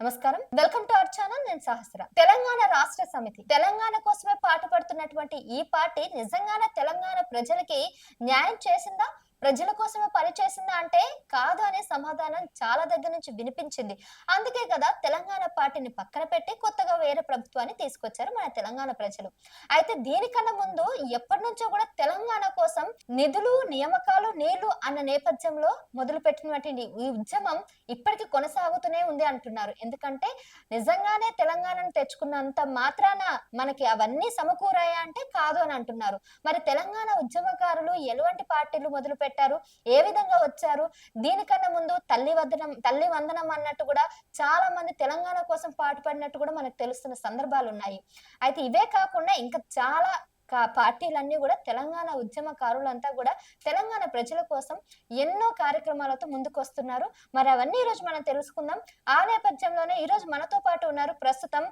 నమస్కారం. Welcome to our channel. నేను సహస్ర. తెలంగాణ రాష్ట్ర సమితి. తెలంగాణ కోసమే పాటుపడుతున్నటువంటి ఈ పార్టీ నిజంగానే తెలంగాణ ప్రజలకి న్యాయం చేసిందా? ప్రజల కోసమే పనిచేసిందా అంటే కాదు అనే సమాధానం చాలా దగ్గర నుంచి వినిపించింది. అందుకే కదా తెలంగాణ పార్టీని పక్కన పెట్టి కొత్తగా వేరే ప్రభుత్వాన్ని తీసుకొచ్చారు మన తెలంగాణ ప్రజలు. అయితే దీనికన్నా ముందు ఎప్పటి నుంచో కూడా తెలంగాణ కోసం నిధులు నియామకాలు నీళ్ళు అన్న నేపథ్యంలో మొదలు పెట్టినటువంటి ఈ ఉద్యమం ఇప్పటికీ కొనసాగుతూనే ఉంది అంటున్నారు. ఎందుకంటే నిజంగానే తెలంగాణను తెచ్చుకున్నంత మాత్రాన మనకి అవన్నీ సమకూరాయా అంటే కాదు అని అంటున్నారు. మరి తెలంగాణ ఉద్యమకారులు ఎలాంటి పార్టీలు మొదలు పెట్టారు ఏ విధంగా వచ్చారు దీనికన్నా ముందు తల్లి వందనం తల్లి వందనం అన్నట్టు కూడా చాలా మంది తెలంగాణ కోసం పాటుపడినట్టు కూడా మనకు తెలుస్తున్న సందర్భాలు ఉన్నాయి అయితే ఇవే కాకుండా ఇంకా చాలా పార్టీలన్నీ కూడా తెలంగాణ ఉద్యమకారులంతా కూడా తెలంగాణ ప్రజల కోసం ఎన్నో కార్యక్రమాలతో ముందుకు వస్తున్నారు మరి అవన్నీ ఈరోజు మనం తెలుసుకుందాం. ఆ నేపథ్యంలోనే ఈరోజు మనతో పాటు ఉన్నారు ప్రస్తుతం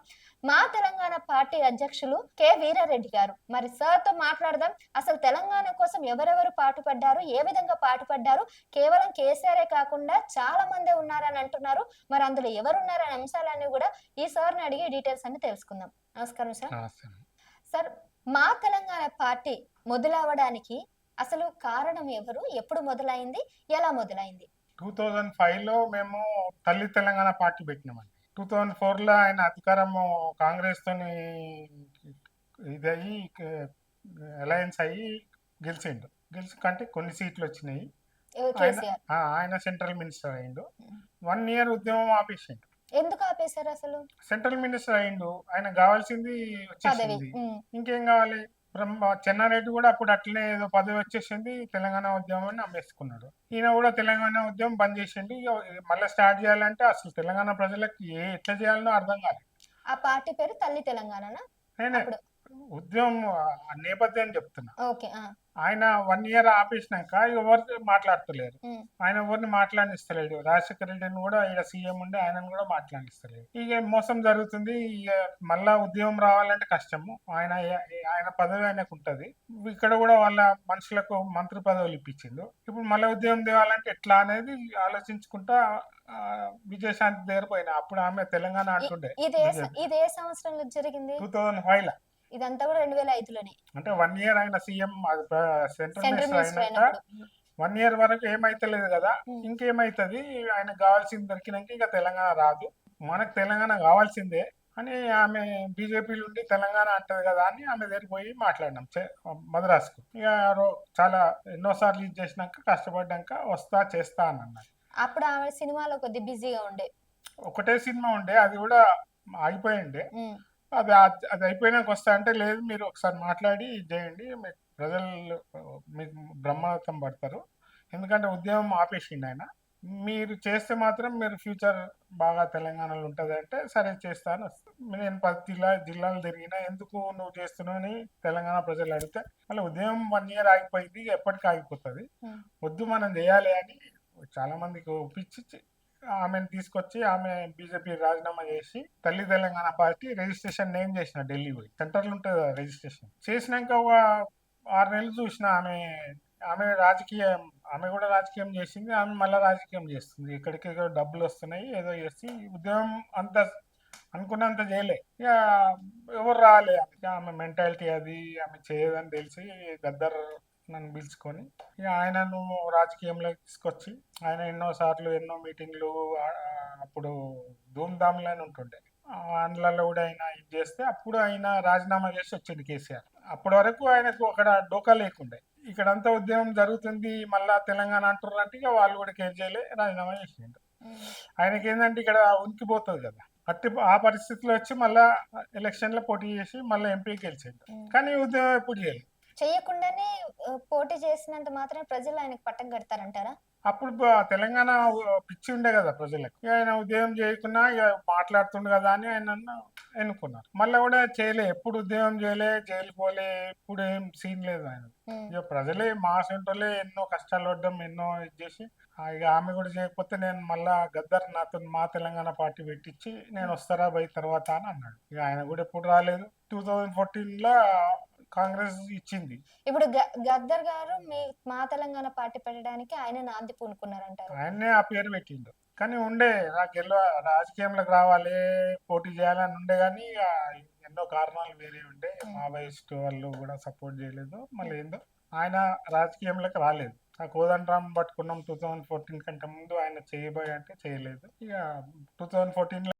మా తెలంగాణ పార్టీ అధ్యక్షులు కె వీరారెడ్డి గారు. మరి సార్తో మాట్లాడదాం. అసలు తెలంగాణ కోసం ఎవరెవరు పాటుపడ్డారు? ఏ విధంగా పాటుపడ్డారు? కేవలం కేసీఆరే కాకుండా చాలా మంది ఉన్నారని అంటున్నారు. మరి అందులో ఎవరున్నారనే అంశాలన్నీ కూడా ఈ సార్ని అడిగి డీటెయిల్స్ అన్ని తెలుసుకుందాం. నమస్కారం సార్. సార్ మా తెలంగాణ పార్టీ మొదలవడానికి అసలు కారణం ఎవరు? ఎప్పుడు మొదలైంది? ఎలా మొదలైంది? టూ థౌజండ్ ఫైవ్లో మేము తల్లి తెలంగాణ పార్టీ పెట్టినామండి. టూ థౌజండ్ ఫోర్లో ఆయన అధికారము కాంగ్రెస్ తోని ఇదయ్యి అలయన్స్ అయ్యి గెలిచిండు. గెలిచి కంటే కొన్ని సీట్లు వచ్చినాయి. ఆయన సెంట్రల్ మినిస్టర్ అయ్యిండు. వన్ ఇయర్ ఉద్యమం ఆపేసిండు. ఎందుకు ఆపేశారు అసలు? సెంట్రల్ మినిస్టర్ అయ్యిండు. ఆయన కావాల్సింది వచ్చేసింది. ఇంకేం కావాలి? చెన్నారెడ్డి కూడా అప్పుడు అట్లనే ఏదో పదవి వచ్చేసింది. తెలంగాణ ఉద్యమాన్ని అమ్మేసుకున్నాడు. ఈయన కూడా తెలంగాణ ఉద్యమం బంద్ చేసిండు. మళ్ళీ స్టార్ట్ చేయాలంటే అసలు తెలంగాణ ప్రజలకు ఏ ఎట్లా చేయాలనో అర్థం కాలేదు. ఆ పార్టీ పేరు తల్లి అప్పుడు ఉద్యమం నేపథ్యం చెప్తున్నా. ఓకే ఆ, ఆయన వన్ ఇయర్ ఆపేసినాక ఎవరు మాట్లాడతలేరు ఉమ్, ఆయన ఎవరిని మాట్లాడిస్తలేడు. రాజశేఖర రెడ్డిని కూడా ఇక్కడ సీఎం ఉండి ఆయనను కూడా మాట్లాడిస్తలేడు. ఇక మోసం జరుగుతుంది? ఇక మళ్ళా ఉద్యమం రావాలంటే కష్టము. ఆయన ఆయన పదవి ఆయనకు ఉంటది. ఇక్కడ కూడా వాళ్ళ మనుషులకు మంత్రి పదవులు ఇప్పించిండు. ఇప్పుడు మళ్ళీ ఉద్యమం తేవాలంటే ఎట్లా అనేది ఆలోచించుకుంటా ఆ, విజయశాంతి దగ్గర పోయినా. అప్పుడు ఆమె తెలంగాణ అంటుండే ఇదే స- ఇదే సంవత్సరంలో జరిగింది? టూ థౌజండ్ ఫైవ్ లా ఇదంతా కూడా రెండు వేల ఐదులోనే. అంటే వన్ ఇయర్ ఆయన సీఎం సెంట్రల్ మినిస్టర్ అయినాక వన్ ఇయర్ వరకు ఏమైతలేదు కదా ఉమ్. ఇంకేమైతుంది? ఆయనకు కావాల్సింది దొరికినాక ఇక తెలంగాణ రాదు. మనకు తెలంగాణ కావాల్సిందే అని ఆమె బీజేపీలో ఉండి తెలంగాణ అంటది కదా అని ఆమె దగ్గరికి పోయి మాట్లాడినాం మద్రాసుకు. ఇక చాలా ఎన్నోసార్లు ఇది చేసినాక కష్టపడ్డాక వస్తా చేస్తా అని అన్నారు. అప్పుడు ఆమె సినిమాలో కొద్ది బిజీగా ఉండే. ఒకటే సినిమా ఉండే అది కూడా ఆగిపోయిండే ఉమ్, అది అది- అయిపోయినాక వస్తా అంటే లేదు మీరు ఒకసారి మాట్లాడి ఇది చేయండి. మీకు ప్రజలు మీకు బ్రహ్మరథం పడతారు. ఎందుకంటే ఉద్యమం ఆపేసిండు ఆయన. మీరు చేస్తే మాత్రం మీరు ఫ్యూచర్ బాగా తెలంగాణలో ఉంటుంది అంటే సరే చేస్తాను. నేను పది జిల్లా జిల్లాలు తిరిగినా ఎందుకు నువ్వు చేస్తున్నావు అని తెలంగాణ ప్రజలు అడిగితే మళ్ళీ ఉదయం వన్ ఇయర్ ఆగిపోయింది ఎప్పటికీ ఆగిపోతుంది. వద్దు మనం చేయాలి అని చాలా మందికి ఒప్పించి ఆమెను తీసుకొచ్చి ఆమె బీజేపీ రాజీనామా చేసి తల్లి తెలంగాణ పార్టీ రిజిస్ట్రేషన్ నేమ్ చేసిన ఢిల్లీ పోయి. సెంటర్లు ఉంటుంది రిజిస్ట్రేషన్. చేసినాక ఒక ఆరు నెలలు చూసిన ఆమె ఆమె రాజకీయం ఆమె కూడా రాజకీయం చేసింది ఆమె మళ్ళీ రాజకీయం చేస్తుంది. ఇక్కడికి డబ్బులు వస్తున్నాయి ఏదో చేసి ఉద్యమం అంత అనుకున్నంత చేయలే. ఇక ఎవరు రాలే ఆమె మెంటాలిటీ అది ఆమె చేయదని తెలిసి గద్దర్ నన్ను పిలుచుకొని. ఇక ఆయనను రాజకీయంలో తీసుకొచ్చి ఆయన ఎన్నో సార్లు ఎన్నో మీటింగ్లు అప్పుడు ధూమ్ధామ్లు అని ఉంటుండే. అందులో కూడా ఆయన ఇది చేస్తే అప్పుడు ఆయన రాజీనామా చేసి వచ్చింది కేసీఆర్. అప్పటి వరకు ఆయనకు అక్కడ డోకా లేకుండే. ఇక్కడంతా ఉద్యమం జరుగుతుంది మళ్ళా తెలంగాణ అంటున్నారు అంటే ఇక వాళ్ళు కూడా కేర్ చేయలే రాజీనామా చేసిండు. ఆయనకి ఏంటంటే ఇక్కడ ఉనికిపోతుంది కదా. అట్టి ఆ పరిస్థితిలో వచ్చి మళ్ళా ఎలక్షన్లో పోటీ చేసి మళ్ళీ ఎంపీ గెలిచిండు. కానీ ఉద్యమం ఎప్పుడు చేయలేదు చేయకుండానే పోటీ చేసినంత మాత్రమే ప్రజలు ఆయనకు పట్టం కడతారంటారా? అప్పుడు తెలంగాణ పిచ్చి ఉండే కదా ప్రజలకు. ఆయన ఉద్యమం చేయకున్నా ఇక మాట్లాడుతుండు కదా అని ఆయన ఎన్నుకున్నారు. మళ్ళీ కూడా చేయలే ఎప్పుడు ఉద్యమం చేయలే జైలు పోలే ఇప్పుడు ఏం సీన్ లేదు ఆయన ఇక ప్రజలే మా సొంటోళ్ళే ఎన్నో కష్టాలు పడ్డం ఎన్నో ఇది చేసి ఇక ఆమె కూడా చేయకపోతే నేను మళ్ళా గద్దర్ నాతో మా తెలంగాణ పార్టీ పెట్టించి నేను వస్తారా బై తర్వాత అని అన్నాడు. ఇక ఆయన కూడా ఎప్పుడు రాలేదు. టూ థౌజండ్ ఫోర్టీన్లో కాంగ్రెస్ ఇచ్చింది. ఇప్పుడు గద్దర్ గారు మీ మా తెలంగాణ పార్టీ పెట్టడానికి ఆయన నాంది పూనుకున్నారంటారు. ఆయన్నే ఆ పేరు పెట్టిండు. కానీ ఉండే నాకు గెలవ రాజకీయంలోకి రావాలి పోటీ చేయాలని ఉండే కానీ ఎన్నో కారణాలు వేరే ఉండే. మావోయిస్ట్ వాళ్ళు కూడా సపోర్ట్ చేయలేదు. మళ్ళీ ఏందో ఆయన రాజకీయంలోకి రాలేదు. ఆ కోదండరామ్ పట్టుకున్నాం టూ థౌజండ్ ఫోర్టీన్ కంటే ముందు ఆయన చేయబోయే అంటే చేయలేదు. ఇక టూ థౌజండ్ ఫోర్టీన్లో